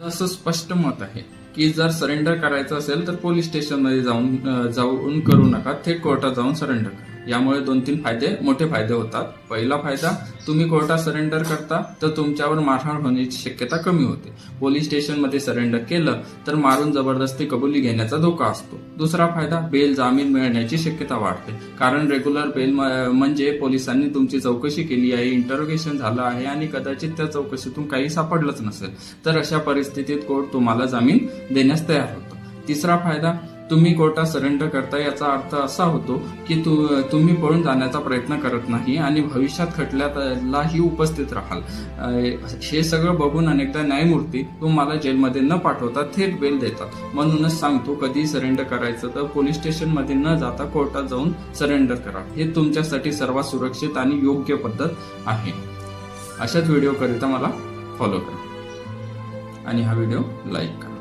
असं स्पष्ट मत आहे. की जर सरेंडर करायचं असेल तर पोलीस स्टेशनमध्ये जाऊन जाऊन करू नका. थेट कोर्टात जाऊन सरेंडर करा. यामुळे दोन तीन फायदे मोठे फायदे होतात. पहिला फायदा तुम्ही कोर्टात सरेंडर करता तर तुमच्यावर मारहाण होण्याची शक्यता कमी होते. पोलीस स्टेशनमध्ये सरेंडर केलं तर मारून जबरदस्ती कबुली घेण्याचा धोका असतो. दुसरा फायदा बेल जामीन मिळण्याची शक्यता वाढते. कारण रेग्युलर बेल म- म्हणजे पोलिसांनी तुमची चौकशी केली आहे इंटरोगेशन झालं आहे आणि कदाचित त्या चौकशीतून काही सापडलंच नसेल. तर अशा परिस्थितीत कोर्ट तुम्हाला जामीन देण्यास तयार होतो. तिसरा फायदा तुम्ही कोर्टात सरेंडर करता याचा अर्थ असा होतो की तु, तुम्ही पळून जाण्याचा प्रयत्न करत नाही आणि भविष्यात खटल्यालाही उपस्थित राहाल. हे सगळं बघून अनेकदा न्यायमूर्ती तुम्हाला जेलमध्ये न पाठवता थेट बेल देतात. म्हणूनच सांगतो कधी सरेंडर करायचं तर पोलीस स्टेशनमध्ये न जाता कोर्टात जाऊन सरेंडर करा. हे तुमच्यासाठी सर्वात सुरक्षित आणि योग्य पद्धत आहे. अशाच व्हिडिओकरिता मला फॉलो करा. आणि हा व्हिडिओ लाईक करा.